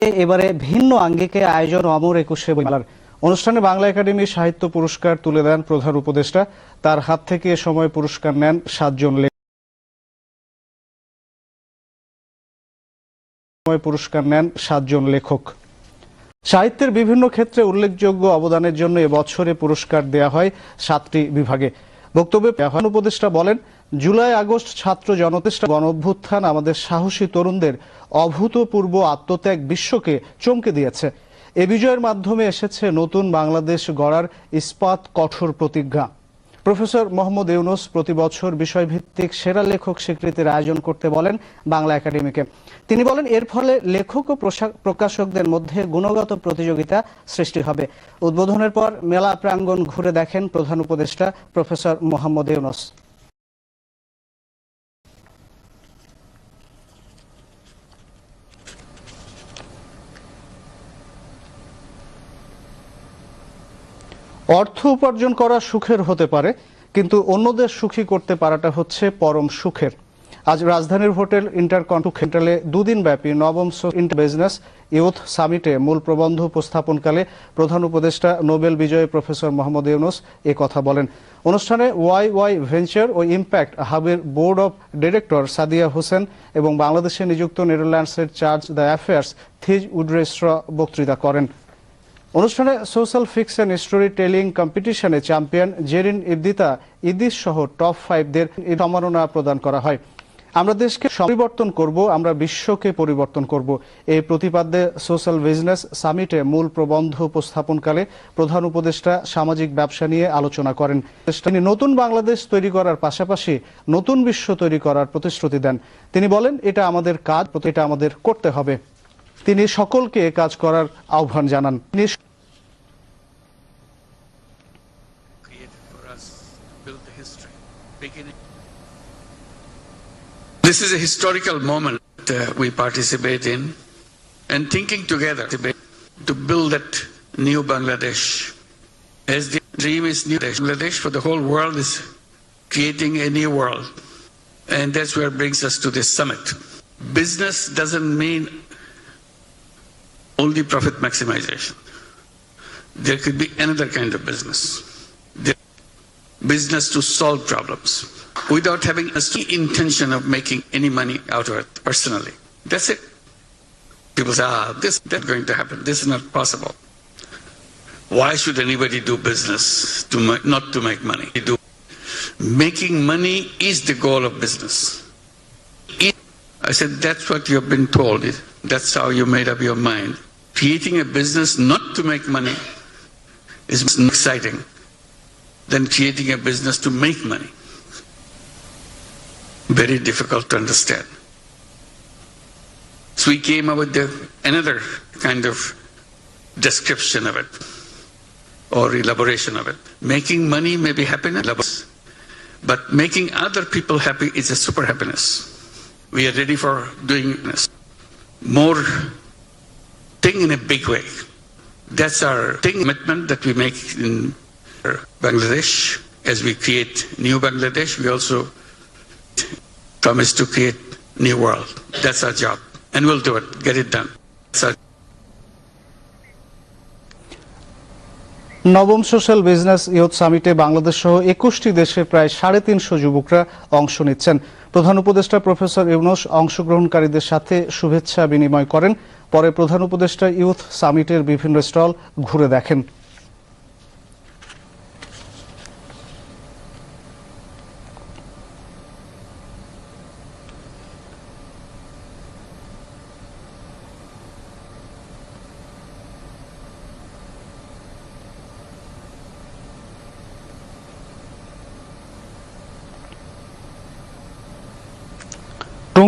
এবারে ভিন্ন আঙ্গিকে আয়োজন অমর একুশে মেলার অনুষ্ঠানে বাংলা একাডেমি সাহিত্য পুরস্কার তুলে দেন প্রধান উপদেষ্টা। তার হাত থেকে এ সময় পুরস্কার নেন সাতজন পুরস্কার নেন সাতজন লেখক। সাহিত্যের বিভিন্ন ক্ষেত্রে উল্লেখযোগ্য অবদানের জন্য এবছরে পুরস্কার দেয়া হয় সাতটি বিভাগে। বক্তব্যে উপদেষ্টা বলেন জুলাই, আগস্ট ছাত্র জনতেষ্টা গণ অভ্যুত্থান আমাদের সাহসী তরুণদের অভূতপূর্ব আত্মত্যাগ বিশ্বকে চমকে দিয়েছে। এ বিজয়ের মাধ্যমে এসেছে নতুন বাংলাদেশ গড়ার ইস্পাত কঠোর প্রতিজ্ঞা। প্রফেসর মোহাম্মদ ইউনুস প্রতি বছর বিষয়ভিত্তিক সেরা লেখক স্বীকৃতির আয়োজন করতে বলেন বাংলা একাডেমিকে। তিনি বলেন, এর ফলে লেখক ও প্রকাশকদের মধ্যে গুণগত প্রতিযোগিতা সৃষ্টি হবে। উদ্বোধনের পর মেলা প্রাঙ্গণ ঘুরে দেখেন প্রধান উপদেষ্টা প্রফেসর মোহাম্মদ ইউনুস। অর্থ উপার্জন করা সুখের হতে পারে, কিন্তু অন্যদের সুখী করতে পারাটা হচ্ছে পরম সুখের। আজ রাজধানীর হোটেল ইন্টারকন্টু সেন্ট্রালে দুদিন ব্যাপী নবম ইন্টার বিজনেস ইউথ সামিটে মূল প্রবন্ধ উপস্থাপনকালে প্রধান উপদেষ্টা, নোবেল বিজয়ী প্রফেসর মোহাম্মদ ইউনুস এ কথা বলেন। অনুষ্ঠানে ওয়াই ওয়াই ভেঞ্চার ও impact হাবের board of director Sadia Hossain এবং বাংলাদেশে নিযুক্ত নেদারল্যান্ডসের charge the affairs Thijs Woudstra বক্তৃতা করেন। অনুষ্ঠানে সোশ্যাল ফিকশন স্টোরি টেলিং কম্পিটিশনে চ্যাম্পিয়ন জেরিন ইদ্দিতা ইদিস সহ টপ ফাইভদের সম্মাননা প্রদান করা হয়। আমরা দেশকে পরিবর্তন করব, আমরা বিশ্বকে পরিবর্তন করব। এই প্রতিপাদ্যে সোশ্যাল বিজনেস সামিটে মূল প্রবন্ধ উপস্থাপনকালে প্রধান উপদেষ্টা সামাজিক ব্যবসা নিয়ে আলোচনা করেন। তিনি নতুন বাংলাদেশ তৈরি করার পাশাপাশি নতুন বিশ্ব তৈরি করার প্রতিশ্রুতি দেন। তিনি বলেন, এটা আমাদের কাজ, এটা আমাদের করতে হবে। তিনি সকলকে কাজ করার আহ্বান জানান তিনি. This is a historical moment uh, we participate in, and thinking together to build that new Bangladesh. As the dream is new Bangladesh for the whole world is creating a new world, and that's where it brings us to this summit. Business doesn't mean only profit maximization. There could be another kind of business. There- Business to solve problems without having a intention of making any money out of it personally. That's it. People say, ah, this that's going to happen. This is not possible. Why should anybody do business to not to make money? Do. Making money is the goal of business. I said, that's what you have been told. That's how you made up your mind. Creating a business not to make money is more exciting than creating a business to make money. Very difficult to understand. So we came up with the, another kind of description of it or elaboration of it. Making money may be happiness, but making other people happy is a super happiness. We are ready for doing this. More thing in a big way. That's our thing, commitment that we make in Bangladesh. As we create new Bangladesh, we also promise to create new world. That's our job. And we'll do it, get it done. That's our নবম social business youth সামিটে বাংলাদেশ সহ একুশটি দেশের প্রায় সাড়ে তিনশো যুবকরা অংশ নিচ্ছেন প্রধান উপদেষ্টা প্রফেসর ইউনুস অংশগ্রহণকারীদের সাথে শুভেচ্ছা বিনিময় করেন পরে প্রধান উপদেষ্টা ইউথ সামিটের বিভিন্ন স্টল ঘুরে দেখেন।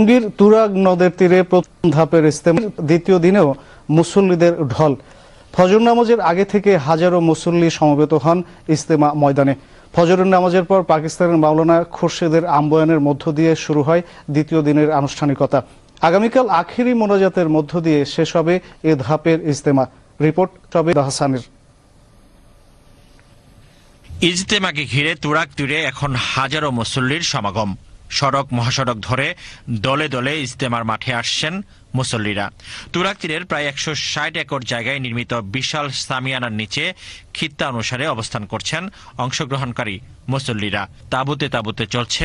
টঙ্গীর তুরাগ নদের তীরে প্রথম ধাপের ইস্তেমার দ্বিতীয় দিনেও মুসল্লিদের ঢল। ফজর নামাজের আগে থেকে হাজারো মুসল্লি সমবেত হন ইস্তেমা ময়দানে। ফজরের নামাজের পর পাকিস্তানের মাওলানা খুরশেদের আম্বয়ানের মধ্য দিয়ে শুরু হয় দ্বিতীয় দিনের আনুষ্ঠানিকতা। আগামীকাল আখেরি মোনাজাতের মধ্য দিয়ে শেষ হবে এ ধাপের ইস্তেমা। রিপোর্ট তবে হাসানের। ইজতেমাকে ঘিরে তুরাক তীরে এখন হাজারো মুসল্লির সমাগম। সড়ক, মহাসড়ক ধরে দলে দলে ইজতেমার মাঠে আসছেন মুসল্লিরা। তুরাক তীরের প্রায় একশো ষাট একর জায়গায় নির্মিত বিশাল সামিয়ানার নিচে খিত্তা অনুসারে অবস্থান করছেন অংশগ্রহণকারী মুসল্লিরা। তাঁবুতে তাঁবুতে চলছে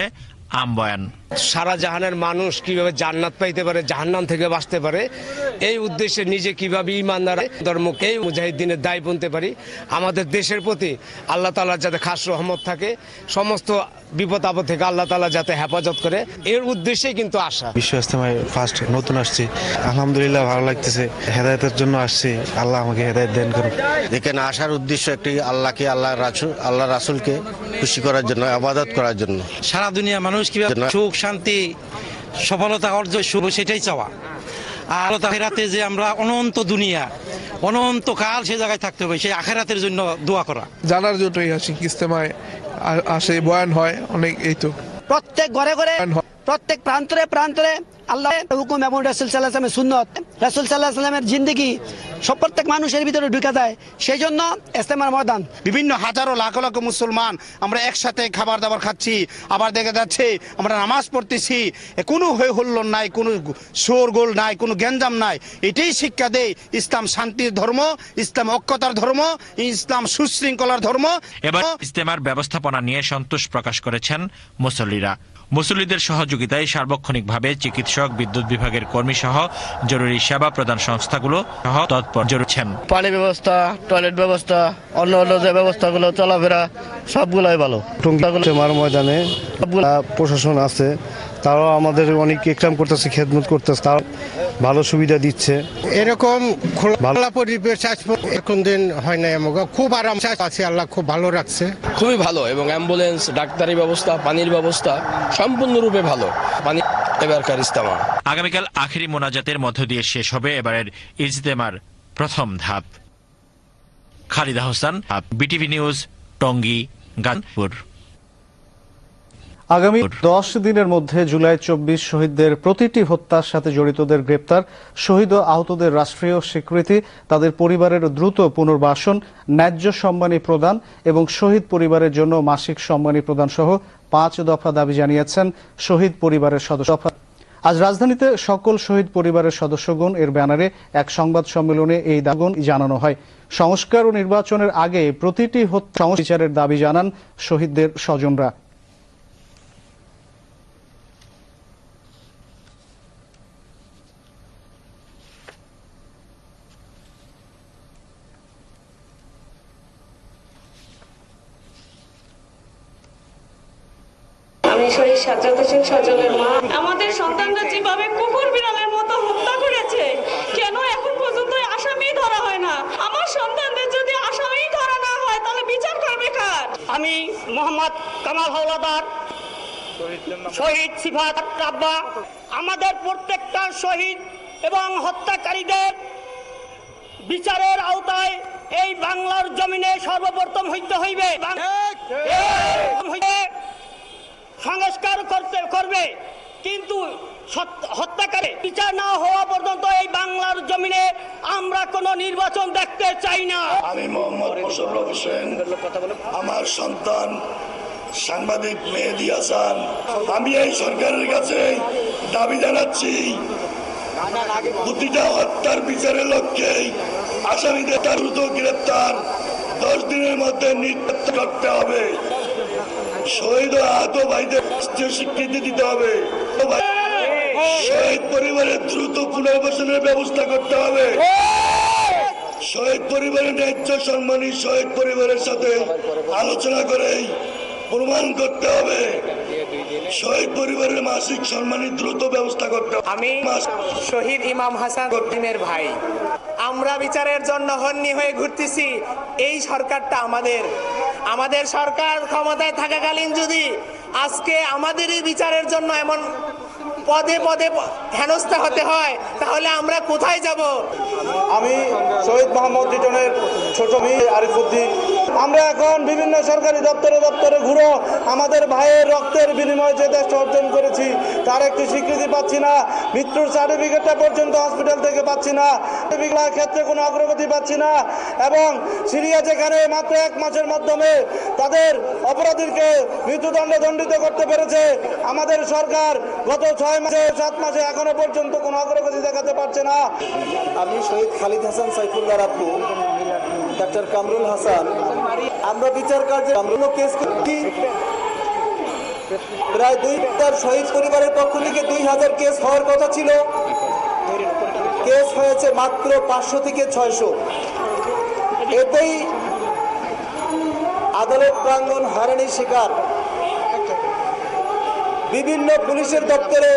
আমবয়ান। সারা জাহানের মানুষ কীভাবে জান্নাত পাইতে পারে জাহান্নাম থেকে বাঁচতে পারে এই উদ্দেশ্যে নিজে কীভাবে ইমানদার ধর্মকে মুজাহিদ্দিনের দায় বুনতে পারি। আমাদের দেশের প্রতি আল্লাহ তালার যাতে খাস রহমত থাকে সমস্ত বিপদ আপদ থেকে আল্লাহ তালা যাতে হেফাজত করে এর উদ্দেশ্যেই কিন্তু আসা। বিশ্ব ইস্তেমায় ফার্স্ট নতুন আসছি। আলহামদুলিল্লাহ ভালো লাগতেছে। হেদায়তের জন্য আসছি। আল্লাহ আমাকে হেদায়ত দেন করুন এখানে আসার উদ্দেশ্য একটি আল্লাহকে আল্লাহ রাসুল আল্লাহ রাসুলকে খুশি করার জন্য আবাদত করার জন্য। সারা দুনিয়া মানুষ কীভাবে। সুখ শান্তি সফলতা অর্জন শুরু সেটাই চাওয়া। আর আখেরাতে যে আমরা অনন্ত দুনিয়া অনন্ত কাল সে জায়গায় থাকতে হবে সেই আখেরাতের জন্য দোয়া করা। জানার জন্যই আসি ইস্তেমায় আসে বয়ান হয় অনেক এই তো। প্রত্যেক ঘরে ঘরে হয়। প্রত্যেক প্রান্তরে প্রান্তরে আল্লাহ হুকুম এবং রাসুল সাল্লাহ আসলামের সুন্নত। রাসুল সাল্লাহ আসলামের জিন্দিগি সব প্রত্যেক মানুষের ভিতরে ঢুকে যায় সেই জন্য ইস্তেমার ময়দান। বিভিন্ন হাজারো লাখ লাখ মুসলমান আমরা একসাথে খাবার দাবার খাচ্ছি। আবার দেখা যাচ্ছে আমরা নামাজ পড়তেছি। কোনো হয়ে হুল্লোড় নাই কোনো শোর গোল নাই কোনো গ্যাঞ্জাম নাই। এটাই শিক্ষা দেয় ইসলাম শান্তির ধর্ম ইসলাম অক্ষতার ধর্ম ইসলাম সুশৃঙ্খলার ধর্ম। এবার ইস্তেমার ব্যবস্থাপনা নিয়ে সন্তোষ প্রকাশ করেছেন মুসল্লিরা। মুসল্লিদের সহযোগিতায় সার্বক্ষণিকভাবে চিকিৎসক বিদ্যুৎ বিভাগের কর্মী সহ জরুরি সেবা প্রদান সংস্থাগুলো তৎপর জড়ছেন পানি ব্যবস্থা টয়লেট ব্যবস্থা অন্য অন্য যে ব্যবস্থাগুলো চলাফেরা সবগুলোই ভালো। ইস্তেমার ময়দানে আহ, প্রশাসন আছে। তারাও আমাদের অনেক একরাম করতেছে খেদমত করতেছে তার ভালো সুবিধা দিচ্ছে। এরকম ভালো। খোলা পরিবেশ এখন দিন হয় না আমাকে খুব আরাম আছে আল্লাহ খুব ভালো রাখছে। খুবই ভালো এবং অ্যাম্বুলেন্স ডাক্তারি ব্যবস্থা পানির ব্যবস্থা সম্পূর্ণরূপে ভালো। পানি এবারকার ইস্তেমা আগামীকাল আখেরি মোনাজাতের মধ্য দিয়ে শেষ হবে এবারের ইজতেমার প্রথম ধাপ। খালিদা হোসেন বিটিভি নিউজ টঙ্গী গানপুর আগামী দশ দিনের মধ্যে জুলাই চব্বিশ শহীদদের প্রতিটি হত্যার সাথে জড়িতদের গ্রেপ্তার শহীদ ও আহতদের রাষ্ট্রীয় স্বীকৃতি তাদের পরিবারের দ্রুত পুনর্বাসন ন্যায্য সম্মানী প্রদান এবং শহীদ পরিবারের জন্য মাসিক সম্মানী প্রদান সহ পাঁচ দফা দাবি জানিয়েছেন শহীদ পরিবারের সদস্য। আজ রাজধানীতে সকল শহীদ পরিবারের সদস্যগণ এর ব্যানারে এক সংবাদ সম্মেলনে এই দাগুন জানানো হয়। সংস্কার ও নির্বাচনের আগে প্রতিটি হত্যা বিচারের দাবি জানান শহীদদের স্বজনরা। আমি শহীদ সাজ্জাদ হোসেন সজলের মা। আমাদের সন্তানরা যেভাবে কুকুর বিড়ালের মতো হত্যা করেছে কেন এখন পর্যন্ত আসামি ধরা হয় না? আমার সন্তানদের যদি আসামি ধরা না হয় তাহলে বিচার করবে কার? আমি মোহাম্মদ কামাল হাওলাদার শহীদ সিফাত রাব্বা আমাদের প্রত্যেকটা শহীদ এবং হত্যাকারীদের বিচারের আওতায় এই বাংলার জমিনে সর্বপ্রথম হইতে হইবে। সংস্কার করতে করবে। কিন্তু হত্যাকারী বিচার না হওয়া পর্যন্ত এই বাংলার জমিনে আমরা কোনো নির্বাচন দেখতে চাই না। আমি মোহাম্মদ হোসেন। আমার সন্তান সাংবাদিক মেহেদি হাসান। আমি এই সরকারের কাছে দাবি জানাচ্ছি, প্রতিটা হত্যার বিচারের লক্ষ্যে আসামিদের দ্রুত গ্রেপ্তার। দশ দিনের মধ্যে নির্যাতন করতে হবে। শহীদ আহত ভাইদের রাষ্ট্রীয় স্বীকৃতি দিতে হবে। শহীদ পরিবারের দ্রুত পুনর্বাসনের ব্যবস্থা করতে হবে। শহীদ পরিবারের ন্যায্য সম্মানী শহীদ পরিবারের সাথে আলোচনা করেই প্রমাণ করতে হবে। শহীদ পরিবারের মাসিক সম্মানী দ্রুত ব্যবস্থা করতে আমি শহীদ ইমাম হাসান গদ্দিনের ভাই। আমরা বিচারের জন্য হন্নি হয়ে ঘুরতেছি। এই সরকারটা আমাদের আমাদের সরকার ক্ষমতায় থাকাকালীন যদি আজকে আমাদেরই বিচারের জন্য এমন পদে পদে হেনস্থা হতে হয়, তাহলে আমরা কোথায় যাব? আমি শহীদ মোহাম্মদ রিটনের ছোট মেয়ে আরিফুদ্দিন আমরা এখন বিভিন্ন সরকারি দপ্তরে দপ্তরে ঘুরো আমাদের ভাইয়ের রক্তের বিনিময়ে যে দেশটা অর্জন করেছি, তার একটি স্বীকৃতি পাচ্ছি না, মৃত্যুর সার্টিফিকেটটা পর্যন্ত হসপিটাল থেকে পাচ্ছি না ক্ষেত্রে কোনো অগ্রগতি পাচ্ছি না এবং সিরিয়া যেখানে মাত্র এক মাসের মাধ্যমে তাদের অপরাধীকে মৃত্যুদণ্ডে দণ্ডিত করতে পেরেছে, আমাদের সরকার গত ছয় মাসে, সাত মাসে এখনও পর্যন্ত কোনো অগ্রগতি দেখাতে পারছে না। আমি শহীদ খালিদ হাসান সাইফুল্লাহ আব্বু ডাক্তার কামরুল হাসান আমরা বিচার কার্যে কেস করছি। প্রায় দুই হাজার শহীদ পরিবারের পক্ষ থেকে দুই হাজার কেস হওয়ার কথা ছিল। কেস হয়েছে মাত্র পাঁচশো থেকে ছয়শো। এতেই আদালত প্রাঙ্গণ হারানির শিকার। বিভিন্ন পুলিশের দপ্তরে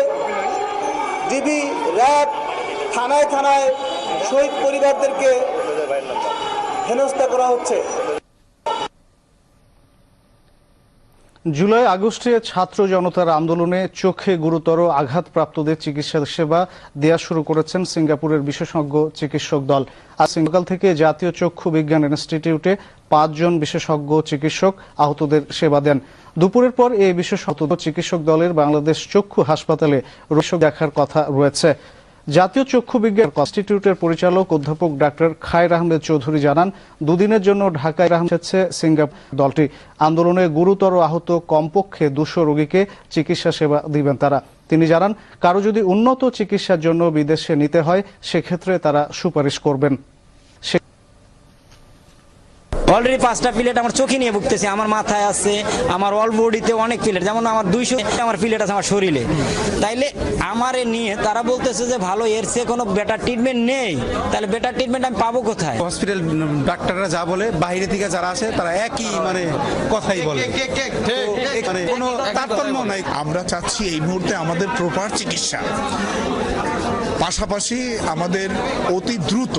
ডিবি, র্যাব থানায় থানায় শহীদ পরিবারদেরকে হেনস্থা করা হচ্ছে। জুলাই আগস্টে ছাত্র জনতার আন্দোলনে চোখে গুরুতর আঘাতপ্রাপ্তদের চিকিৎসা সেবা দেয়া শুরু করেছেন সিঙ্গাপুরের বিশেষজ্ঞ চিকিৎসক দল। আজ সকাল থেকে জাতীয় চক্ষু বিজ্ঞান ইনস্টিটিউটে পাঁচজন বিশেষজ্ঞ চিকিৎসক আহতদের সেবা দেন। দুপুরের পর এই বিশেষজ্ঞ চিকিৎসক দলের বাংলাদেশ চক্ষু হাসপাতালে রোগ দেখার কথা রয়েছে। জাতীয় চক্ষু বিজ্ঞান কনস্টিটিউটের পরিচালক অধ্যাপক ডাক্তার খায়ের আহমেদ চৌধুরী জানান, দুদিনের জন্য ঢাকায় রাহমেছে সিঙ্গাপুর দলটি। আন্দোলনে গুরুতর আহত কমপক্ষে দুশো রোগীকে চিকিৎসা সেবা দিবেন তারা। তিনি জানান, কারও যদি উন্নত চিকিৎসার জন্য বিদেশে নিতে হয়, সেক্ষেত্রে তারা সুপারিশ করবেন। অলরেডি পাঁচটা প্লেট আমার চোখে নিয়ে ভুগতেছে আমার মাথায় আছে আমার অল বডিতে অনেক প্লেট যেমন আমার দুইশো আমার প্লেট আছে আমার শরীরে। তাইলে আমার নিয়ে তারা বলতেছে যে ভালো এর সে কোনো বেটার ট্রিটমেন্ট নেই। তাহলে বেটার ট্রিটমেন্ট আমি পাবো কোথায়? হসপিটাল ডাক্তাররা যা বলে বাইরে থেকে যারা আসে তারা একই মানে কথাই বলে। কোনো তারতম্য নাই। আমরা চাচ্ছি এই মুহূর্তে আমাদের প্রপার চিকিৎসা। পাশাপাশি আমাদের অতি দ্রুত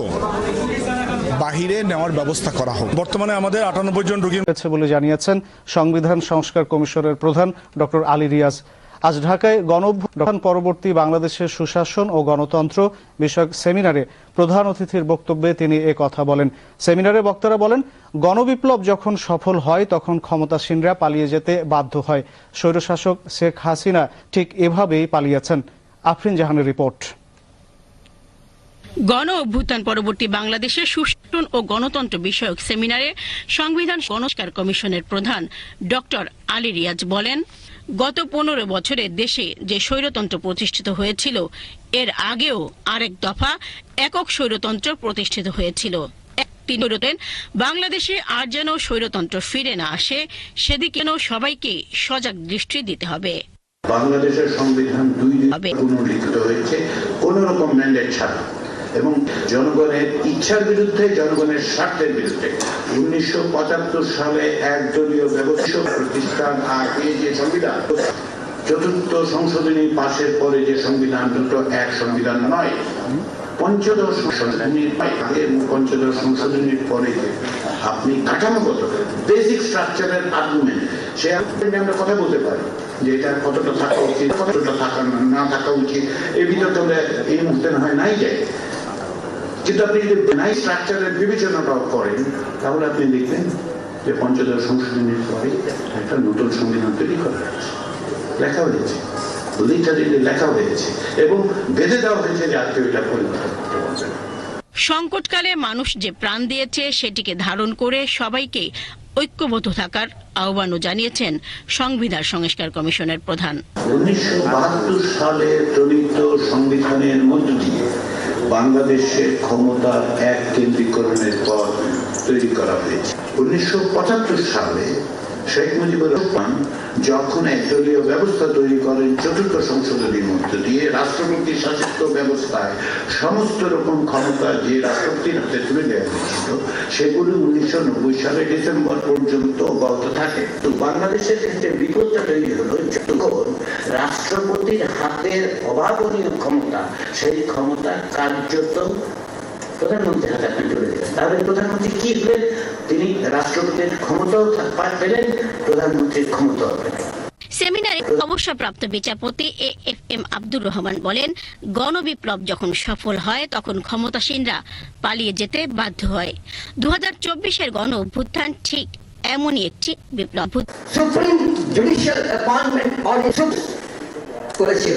বাহিরে নেওয়ার ব্যবস্থা করা হোক। বর্তমানে আমাদের আটানব্বই জন রোগী হয়েছে বলে জানিয়েছেন সংবিধান সংস্কার কমিশনের প্রধান ডক্টর আলী রিয়াজ। আজ ঢাকায় গণঅভ্যুত্থান পরবর্তী বাংলাদেশের সুশাসন ও গণতন্ত্র বিষয়ক সেমিনারে প্রধান অতিথির বক্তব্যে তিনি এ কথা বলেন। সেমিনারে বক্তারা বলেন, গণবিপ্লব যখন সফল হয়, তখন ক্ষমতাসীনরা পালিয়ে যেতে বাধ্য হয়। স্বৈরশাসক শেখ হাসিনা ঠিক এভাবেই পালিয়েছেন। আফরিন জাহানের রিপোর্ট। গণ অভ্যুত্থান পরবর্তী বাংলাদেশের সুশাসন ও গণতন্ত্র বিষয়ক সেমিনারে সংবিধান সংস্কার কমিশনের প্রধান ডক্টর আলী রিয়াজ বলেন গত পনেরো বছরে দেশে যে স্বৈরতন্ত্র প্রতিষ্ঠিত হয়েছিল এর আগেও আরেক দফা একক স্বৈরতন্ত্র প্রতিষ্ঠিত হয়েছিল। তিনি বাংলাদেশে আর যেন স্বৈরতন্ত্র ফিরে না আসে সেদিকে যেন সবাইকে সজাগ দৃষ্টি দিতে হবে। বাংলাদেশের সংবিধান দুই দিন পুনর্লিখিত হয়েছে কোন রকম ম্যান্ডেট ছাড়া। এবং জনগণের ইচ্ছার বিরুদ্ধে, জনগণের স্বার্থের বিরুদ্ধে। উনিশশো সালে একদলীয় ব্যবস্থা প্রতিষ্ঠান আগে যে সংবিধান, চতুর্থ সংশোধনী পাশের পরে যে সংবিধান, দুটো এক সংবিধান নয়, পঞ্চদশ সংশোধনীর আগে পঞ্চদশ সংশোধনীর পরে আপনি কাঠামোগত বেসিক স্ট্রাকচারের সে আমরা কথা বলতে পারি, যে এটা কতটা থাকা উচিত, কতটা থাকা না থাকা উচিত। এই ভিতরে এই মুহূর্তে হয় নাই যায় কিন্তু আপনি যদি নাই স্ট্রাকচারের বিবেচনাটাও করেন তাহলে আপনি দেখবেন যে পঞ্চদশ সংশোধনীর পরে একটা নতুন সংবিধান তৈরি করা হয়েছে। লেখা হয়েছে। লিটারেলি লেখা হয়েছে। এবং বেঁধে দেওয়া হয়েছে যে আজকে পরিবর্তন করতে পারবে না সংকটকালে মানুষ যে প্রাণ দিয়েছে সেটিকে ধারণ করে সবাইকে ঐক্যবদ্ধ থাকার আহ্বানও জানিয়েছেন সংবিধান সংস্কার কমিশনের প্রধান। উনিশশো বাহাত্তর সালে প্রণীত সংবিধানের মধ্য দিয়ে বাংলাদেশের ক্ষমতা এক কেন্দ্রীকরণের পর তৈরি করা হয়েছে। উনিশশো পঁচাত্তর সালে শেখ মুজিবুর রহমান যখন একদলীয় ব্যবস্থা তৈরি করেন চতুর্থ সংশোধনীর মধ্য দিয়ে রাষ্ট্রপতি শাসিত ব্যবস্থায় সমস্ত রকম ক্ষমতা যে রাষ্ট্রপতির হাতে তুলে দেওয়া হয়েছিল, সেগুলি উনিশশো নব্বই সালে ডিসেম্বর পর্যন্ত অব্যাহত থাকে। তো বাংলাদেশের ক্ষেত্রে বিপদটা তৈরি হলো যখন রাষ্ট্রপতির হাতের অভাবনীয় ক্ষমতা, সেই ক্ষমতা কার্যত প্রধানমন্ত্রীর হাতে আপনি চলে গেলেন তাহলে প্রধানমন্ত্রী কি হলেন? তিনি রাষ্ট্রপতির ক্ষমতাও পেলেন প্রধানমন্ত্রীর ক্ষমতাও পেলেন। সেমিনারে অবসরপ্রাপ্ত বিচারপতি A F M Abdur Rahman বলেন গণবিপ্লব যখন সফল হয় তখন ক্ষমতাসীনরা পালিয়ে যেতে বাধ্য হয়। দু হাজার চব্বিশের গণ অভ্যুত্থান ঠিক এমনই একটি বিপ্লব। সুপ্রিম জুডিশিয়াল অ্যাপয়েন্টমেন্ট করেছিল।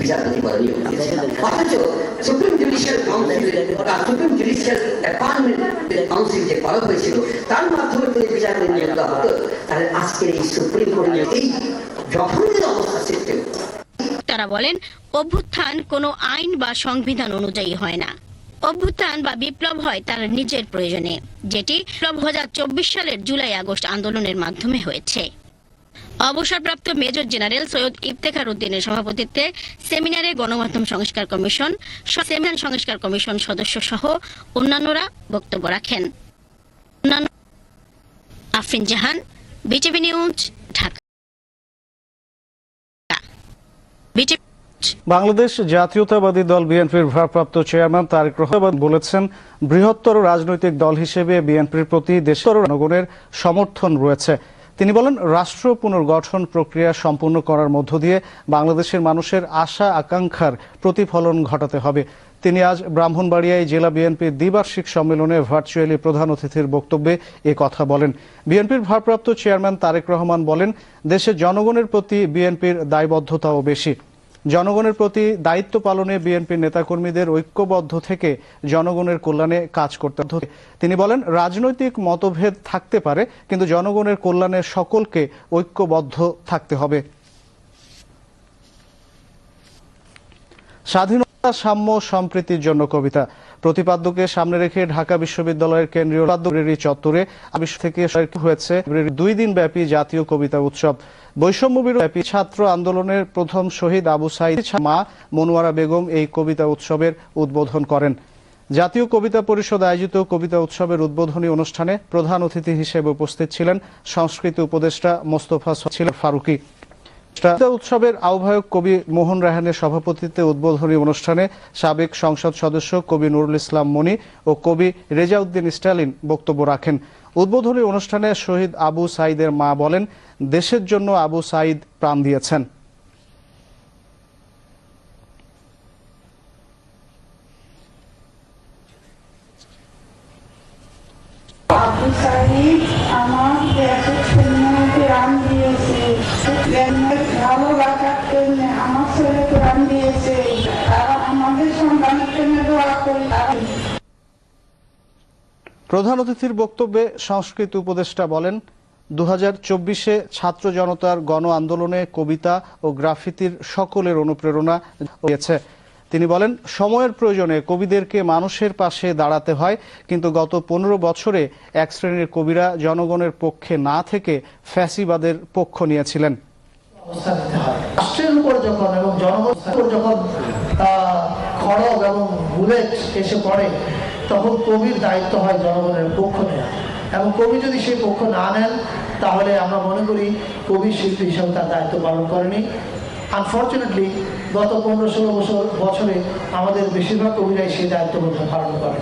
বিচারপতি অথচ supreme judicial council supreme judicial appointment council যে করা হয়েছিল তার মাধ্যমে যদি বিচারপতি নিয়োগ দেওয়া হতো তাহলে আজকের এই সুপ্রিম এই অবস্থা সৃষ্টি তারা বলেন, অভ্যুত্থান কোনো আইন বা সংবিধান অনুযায়ী হয় না। অভ্যুত্থান বা বিপ্লব হয় তার নিজের প্রয়োজনে, যেটি দু হাজার চব্বিশ সালের জুলাই আগস্ট আন্দোলনের মাধ্যমে হয়েছে। অবসরপ্রাপ্ত মেজর জেনারেল সৈয়দ ইফতেখার উদ্দিনের সভাপতিত্বে সেমিনারে গণমাধ্যম সংস্কার কমিশন, সেমিনার সংস্কার কমিশন সদস্য সহ অন্যান্যরা বক্তব্য রাখেন। আফরিন জাহান বিটিভি নিউজ বাংলাদেশ জাতীয়তাবাদী দল বিএনপির ভারপ্রাপ্ত চেয়ারম্যান তারেক রহমান বলেছেন, বৃহত্তর রাজনৈতিক দল হিসেবে বিএনপির প্রতি দেশের জনগণের সমর্থন রয়েছে। তিনি বলেন, রাষ্ট্র পুনর্গঠন প্রক্রিয়া সম্পূর্ণ করার মধ্য দিয়ে বাংলাদেশের মানুষের আশা আকাঙ্ক্ষার প্রতিফলন ঘটাতে হবে। তিনি আজ ব্রাহ্মণবাড়িয়ায় জেলা বিএনপির দ্বিবার্ষিক সম্মেলনে ভার্চুয়ালি প্রধান অতিথির বক্তব্যে এ কথা বলেন। বিএনপির ভারপ্রাপ্ত চেয়ারম্যান তারেক রহমান বলেন দেশের জনগণের প্রতি বিএনপির দায়বদ্ধতাও বেশি। জনগণের প্রতি দায়িত্ব পালনে বিএনপির নেতাকর্মীদের ঐক্যবদ্ধ থেকে জনগণের কল্যাণে কাজ করতে হবে তিনি বলেন, রাজনৈতিক মতভেদ থাকতে পারে, কিন্তু জনগণের কল্যাণে সকলকে ঐক্যবদ্ধ থাকতে হবে। স্বাধীনতা, সাম্য, সম্প্রীতির জন্য কবিতা। প্রতিপাদ্যকে সামনে রেখে ঢাকা বিশ্ববিদ্যালয়ের কেন্দ্রীয় লাইব্রেরি চত্বরে থেকে হয়েছে দুই দিন ব্যাপী জাতীয় কবিতা উৎসব। বৈষম্য বিরোধী ছাত্র আন্দোলনের প্রথম শহীদ আবু সাইদ মা মনোয়ারা বেগম এই কবিতা উৎসবের উদ্বোধন করেন। জাতীয় কবিতা পরিষদ আয়োজিত কবিতা উৎসবের উদ্বোধনী অনুষ্ঠানে প্রধান অতিথি হিসেবে উপস্থিত ছিলেন সংস্কৃত উপদেষ্টা মোস্তফা ছিলেন ফারুকি। উৎসবের আহ্বায়ক কবি মোহন রাহানের সভাপতিত্বে উদ্বোধনী অনুষ্ঠানে সাবেক সংসদ সদস্য কবি নুরুল ইসলাম মনি ও কবি রেজাউদ্দিন স্টালিন বক্তব্য রাখেন। উদ্বোধনী অনুষ্ঠানে শহীদ আবু সাইদের মা বলেন, দেশের জন্য আবু সাইদ প্রাণ দিয়েছেন। প্রধান অতিথির বক্তব্যে সংস্কৃত উপদেষ্টা বলেন দু হাজার চব্বিশে ছাত্র জনতার গণ আন্দোলনে কবিতা ও গ্রাফিতির সকলের অনুপ্রেরণা হয়েছে তিনি বলেন, সময়ের প্রয়োজনে কবিদেরকে মানুষের পাশে দাঁড়াতে হয়, কিন্তু গত পনেরো বছরে এক শ্রেণির কবিরা জনগণের পক্ষে না থেকে ফ্যাসিবাদের পক্ষ নিয়েছিলেন। যখন এবং এবং বুলেট এসে পড়ে তখন কবির দায়িত্ব হয় জনগণের পক্ষ নেওয়া এবং কবি যদি সেই পক্ষ না নেন, তাহলে আমরা মনে করি কবি শিল্পী হিসাবে তার দায়িত্ব পালন করেনি। আনফর্চুনেটলি গত পনেরো ষোলো বছর, বছরে আমাদের বেশিরভাগ কবিরাই সেই দায়িত্ব পালন করে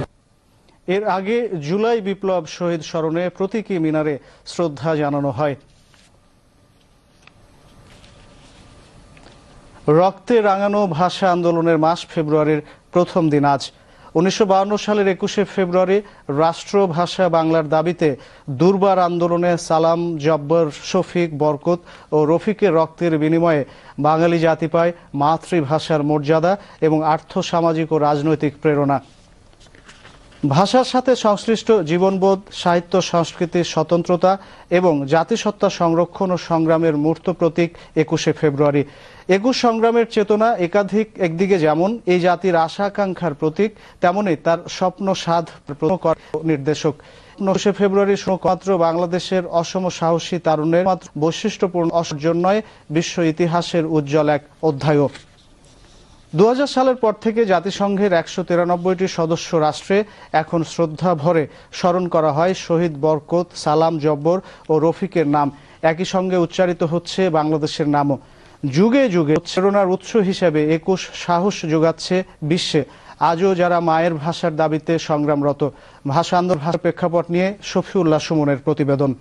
এর আগে জুলাই বিপ্লব শহীদ স্মরণে প্রতীকী মিনারে শ্রদ্ধা জানানো হয়। রক্তে রাঙানো ভাষা আন্দোলনের মাস ফেব্রুয়ারির প্রথম দিন আজ। উনিশশো সালের একুশে ফেব্রুয়ারি রাষ্ট্রভাষা বাংলার দাবিতে দুর্বার আন্দোলনে সালাম, জব্বর, শফিক, বরকত ও রফিকের রক্তের বিনিময়ে বাঙালি জাতি পায় মাতৃভাষার মর্যাদা এবং আর্থ সামাজিক ও রাজনৈতিক প্রেরণা। ভাষার সাথে সংশ্লিষ্ট জীবনবোধ, সাহিত্য, সংস্কৃতির স্বতন্ত্রতা এবং জাতিসত্তা সংরক্ষণ ও সংগ্রামের মূর্ত প্রতীক একুশে ফেব্রুয়ারি। একুশ সংগ্রামের চেতনা একাধিক একদিকে যেমন এই জাতির আশা আকাঙ্ক্ষার প্রতীক, তেমনি তার স্বপ্ন সাধ নির্দেশক। নশে ফেব্রুয়ারি মাত্র বাংলাদেশের অসম সাহসী তারুণের মাত্র বৈশিষ্ট্যপূর্ণ নয়, বিশ্ব ইতিহাসের উজ্জ্বল এক অধ্যায়ও। দু সালের পর থেকে জাতিসংঘের একশো তিরানব্বইটি সদস্য রাষ্ট্রে এখন শ্রদ্ধা ভরে স্মরণ করা হয় শহীদ বরকত, সালাম, জব্বর ও রফিকের নাম। একই সঙ্গে উচ্চারিত হচ্ছে বাংলাদেশের নামও। যুগে যুগে প্রেরণার উৎস হিসেবে একুশ সাহস যোগাচ্ছে বিশ্বে। আজও যারা মায়ের ভাষার দাবিতে সংগ্রামরত, ভাষা আন্দোলন ভাষার প্রেক্ষাপট নিয়ে শফিউল্লাহ সুমনের প্রতিবেদন।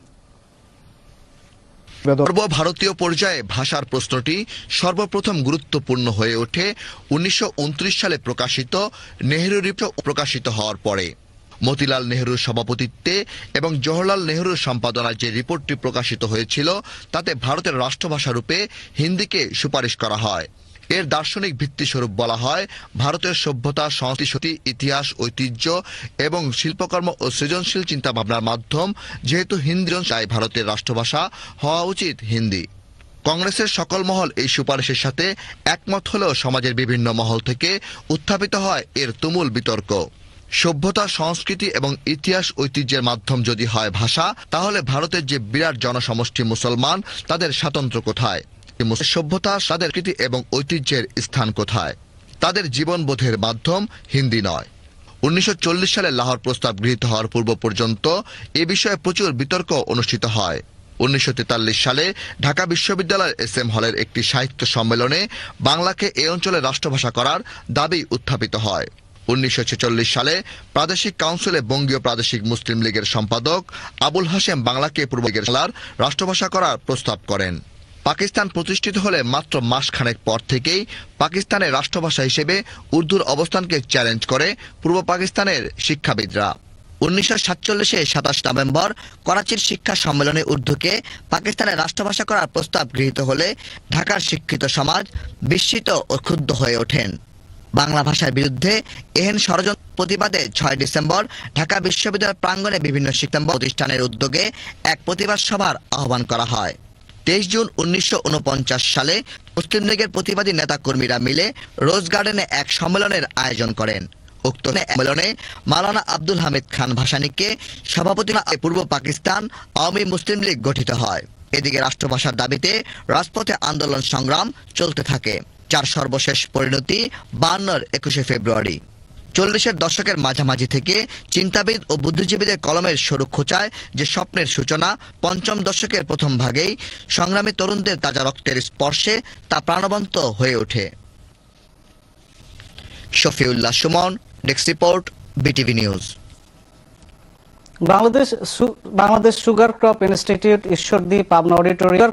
সর্বভারতীয় পর্যায়ে ভাষার প্রশ্নটি সর্বপ্রথম গুরুত্বপূর্ণ হয়ে ওঠে উনিশশো উনত্রিশ সালে প্রকাশিত, নেহেরু রিপোর্ট প্রকাশিত হওয়ার পরে। মতিলাল নেহরুর সভাপতিত্বে এবং জওহরলাল নেহরুর সম্পাদনায় যে রিপোর্টটি প্রকাশিত হয়েছিল, তাতে ভারতের রাষ্ট্রভাষা রূপে হিন্দিকে সুপারিশ করা হয়। এর দার্শনিক ভিত্তিস্বরূপ বলা হয়, ভারতের সভ্যতা, সংস্কৃতি ইতিহাস, ঐতিহ্য এবং শিল্পকর্ম ও সৃজনশীল চিন্তাভাবনার মাধ্যম, যেহেতু হিন্দি চাই ভারতের রাষ্ট্রভাষা হওয়া উচিত হিন্দি। কংগ্রেসের সকল মহল এই সুপারিশের সাথে একমত হলেও সমাজের বিভিন্ন মহল থেকে উত্থাপিত হয় এর তুমুল বিতর্ক। সভ্যতা, সংস্কৃতি এবং ইতিহাস ঐতিহ্যের মাধ্যম যদি হয় ভাষা, তাহলে ভারতের যে বিরাট জনসমষ্টি মুসলমান, তাদের স্বাতন্ত্র্য কোথায়? সভ্যতা তাদের কৃতি এবং ঐতিহ্যের স্থান কোথায়? তাদের জীবনবোধের মাধ্যম হিন্দি নয়। উনিশশো সালে লাহোর প্রস্তাব গৃহীত হওয়ার পূর্ব পর্যন্ত এ বিষয়ে প্রচুর বিতর্ক অনুষ্ঠিত হয়। উনিশশো তেতাল্লিশ সালে ঢাকা বিশ্ববিদ্যালয়ের এস এম হলের একটি সাহিত্য সম্মেলনে বাংলাকে এ অঞ্চলে রাষ্ট্রভাষা করার দাবি উত্থাপিত হয়। উনিশশো ছেচল্লিশ সালে প্রাদেশিক কাউন্সিলে বঙ্গীয় প্রাদেশিক মুসলিম লীগের সম্পাদক আবুল হাশেম বাংলাকে পূর্ব লীগের রাষ্ট্রভাষা করার প্রস্তাব করেন। পাকিস্তান প্রতিষ্ঠিত হলে মাত্র মাসখানেক পর থেকেই পাকিস্তানের রাষ্ট্রভাষা হিসেবে উর্দুর অবস্থানকে চ্যালেঞ্জ করে পূর্ব পাকিস্তানের শিক্ষাবিদরা। উনিশশো সাতচল্লিশে সাতাশ নভেম্বর করাচির শিক্ষা সম্মেলনে উর্দুকে পাকিস্তানের রাষ্ট্রভাষা করার প্রস্তাব গৃহীত হলে ঢাকার শিক্ষিত সমাজ বিস্মিত ও ক্ষুব্ধ হয়ে ওঠেন। বাংলা ভাষার বিরুদ্ধে এহেন ষড়যন্ত্র প্রতিবাদে ছয় ডিসেম্বর ঢাকা বিশ্ববিদ্যালয় প্রাঙ্গণে বিভিন্ন শিক্ষা প্রতিষ্ঠানের উদ্যোগে এক প্রতিবাদ সভার আহ্বান করা হয়। তেইশ জুন উনিশশো ঊনপঞ্চাশ সালে মুসলিম লীগের প্রতিবাদী নেতাকর্মীরা মিলে রোজ গার্ডেনে এক সম্মেলনের আয়োজন করেন। উক্ত সম্মেলনে মালানা আব্দুল হামিদ খান ভাসানীকে সভাপতি পূর্ব পাকিস্তান আওয়ামী মুসলিম লীগ গঠিত হয়। এদিকে রাষ্ট্রভাষার দাবিতে রাজপথে আন্দোলন সংগ্রাম চলতে থাকে। যার সর্বশেষ পরিণতি বান্নর একুশে ফেব্রুয়ারি। চল্লিশের দশকের মাঝামাঝি থেকে চিন্তাবিদ ও বুদ্ধিজীবীদের কলমের সরু খোঁচায় যে স্বপ্নের সূচনা পঞ্চম দশকের প্রথম ভাগেই সংগ্রামী তরুণদের তাজা রক্তের স্পর্শে তা প্রাণবন্ত হয়ে ওঠে। Shafiullah Sumon, desk report, BTV news. Bangladesh Bangladesh sugar crop institute Ishwardi Pabna auditorium